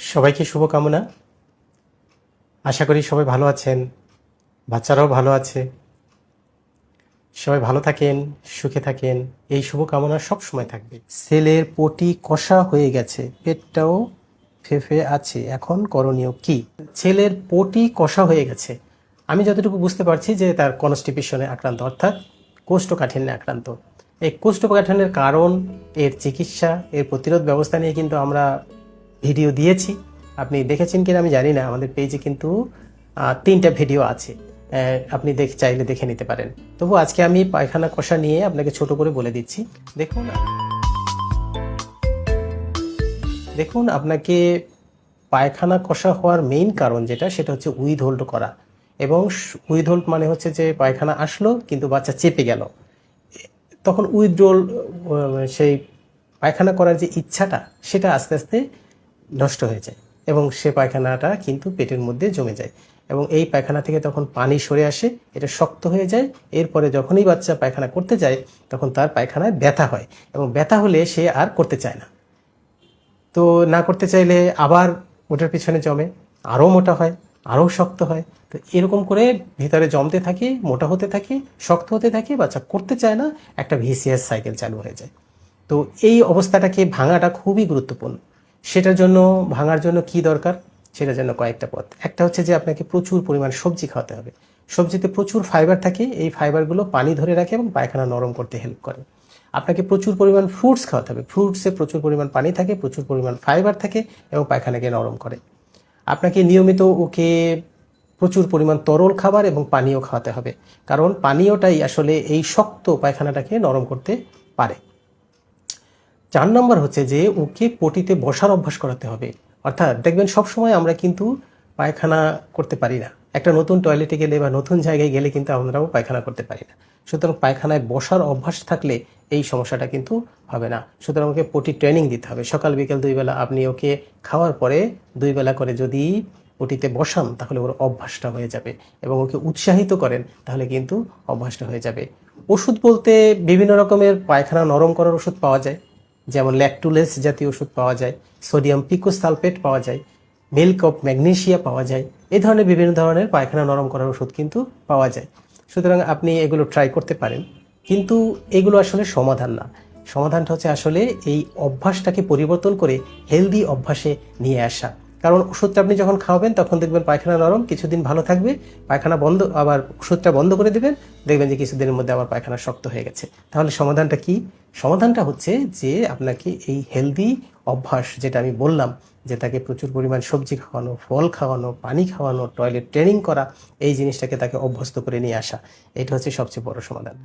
সবাইকে শুভকামনা। আশা করি সবাই ভালো আছেন, বাচ্চারাও ভালো আছে। সবাই ভালো থাকেন, সুখে থাকেন, এই শুভকামনা সব সময় থাকবে। ছেলের পটি কষা হয়ে গেছে, পেটটাও ফেফে আছে, এখন করণীয় কি? ছেলের পটি কষা হয়ে গেছে। আমি যতটুকু বুঝতে পারছি যে তার কনস্টিপেশনে আক্রান্ত, অর্থাৎ কোষ্ঠকাঠিন্যে আক্রান্ত। এই কোষ্ঠকাঠিন্যের কারণ, এর চিকিৎসা, এর প্রতিরোধ ব্যবস্থা নিয়ে কিন্তু আমরা ভিডিও দিয়েছি। আপনি দেখেছেন কিনা আমি জানি না, আমাদের পেজে কিন্তু তিনটা ভিডিও আছে। আপনি দেখ, চাইলে দেখে নিতে পারেন। তবু আজকে আমি পায়খানা কষা নিয়ে আপনাকে ছোট করে বলে দিচ্ছি। দেখুন দেখুন, আপনাকে পায়খানা কষা হওয়ার মেইন কারণ যেটা, সেটা হচ্ছে উইথ হোল্ড করা। এবং উইথ হোল্ড মানে হচ্ছে যে পায়খানা আসলো, কিন্তু বাচ্চা চেপে গেল। তখন উইথড্রল সেই পায়খানা করার যে ইচ্ছাটা, সেটা আস্তে আস্তে নষ্ট হয়ে যায় এবং সে পায়খানাটা কিন্তু পেটের মধ্যে জমে যায় এবং এই পায়খানা থেকে তখন পানি সরে আসে, এটা শক্ত হয়ে যায়, এরপরে যখনই বাচ্চা পায়খানা করতে যায়, তখন তার পায়খানায় ব্যথা হয় এবং ব্যথা হলে সে আর করতে চায় না। তো না করতে চাইলে আবার ওটার পিছনে জমে, আরও মোটা হয়, আরও শক্ত হয়। তো এরকম করে ভিতরে জমতে থাকে, মোটা হতে থাকে, শক্ত হতে থাকে, বাচ্চা করতে চায় না, একটা ভিসিএস সাইকেল চালু হয়ে যায়। তো এই অবস্থাটাকে ভাঙাটা খুবই গুরুত্বপূর্ণ। সেটার জন্য, ভাঙার জন্য কি দরকার? সেটার জন্য কয়েকটা পথ। একটা হচ্ছে যে আপনাকে প্রচুর পরিমাণ সবজি খাওয়াতে হবে। সবজিতে প্রচুর ফাইবার থাকে, এই ফাইবারগুলো পানি ধরে রাখে এবং পায়খানা নরম করতে হেল্প করে। আপনাকে প্রচুর পরিমাণ ফ্রুটস খাওয়াতে হবে। ফ্রুটসে প্রচুর পরিমাণ পানি থাকে, প্রচুর পরিমাণ ফাইবার থাকে এবং পায়খানাকে নরম করে। আপনাকে নিয়মিত ওকে প্রচুর পরিমাণ তরল খাবার এবং পানীয় খাওয়াতে হবে। কারণ পানীয়টাই আসলে এই শক্ত পায়খানাটাকে নরম করতে পারে। চার নম্বর হচ্ছে যে ওকে পটিতে বসার অভ্যাস করাতে হবে। অর্থাৎ দেখবেন সবসময় আমরা কিন্তু পায়খানা করতে পারি না। একটা নতুন টয়লেটে গেলে বা নতুন জায়গায় গেলে কিন্তু আমরাও পায়খানা করতে পারি না। সুতরাং পায়খানায় বসার অভ্যাস থাকলে এই সমস্যাটা কিন্তু হবে না। সুতরাং ওকে পটি ট্রেনিং দিতে হবে। সকাল, বিকেল দুই বেলা আপনি ওকে খাওয়ার পরে দুই বেলা করে যদি পটিতে বসান, তাহলে ওর অভ্যাসটা হয়ে যাবে এবং ওকে উৎসাহিত করেন, তাহলে কিন্তু অভ্যাসটা হয়ে যাবে। ওষুধ বলতে বিভিন্ন রকমের পায়খানা নরম করার ওষুধ পাওয়া যায়। যেমন ল্যাকটুলেস জাতীয় ওষুধ পাওয়া যায় সোডিয়াম পিকোসালফেট পাওয়া যায় মিল্ক অফ ম্যাগনেশিয়া পাওয়া যায় এই ধরনের বিভিন্ন ধরনের পায়খানা নরম করার ওষুধ কিন্তু পাওয়া যায়। সুতরাং আপনি এগুলো ট্রাই করতে পারেন, কিন্তু এগুলো আসলে সমাধান না। সমাধানটা হচ্ছে আসলে এই অভ্যাসটাকে পরিবর্তন করে হেলদি অভ্যাসে নিয়ে আসা। কারণ ওষুধটা আপনি যখন খাওয়াবেন, তখন দেখবেন পায়খানা নরম, কিছুদিন ভালো থাকবে, পায়খানা বন্ধ, আবার ওষুধটা বন্ধ করে দেবেন, দেখবেন যে কিছুদিনের মধ্যে আবার পায়খানা শক্ত হয়ে গেছে। তাহলে সমাধানটা কি? সমাধানটা হচ্ছে যে আপনাকে এই হেলদি অভ্যাস যেটা আমি বললাম, যে তাকে প্রচুর পরিমাণ সবজি খাওয়ানো, ফল খাওয়ানো, পানি খাওয়ানো টয়লেট ট্রেনিং করা, এই জিনিসটাকে তাকে অভ্যস্ত করে নিয়ে আসা, এটা হচ্ছে সবচেয়ে বড় সমাধান।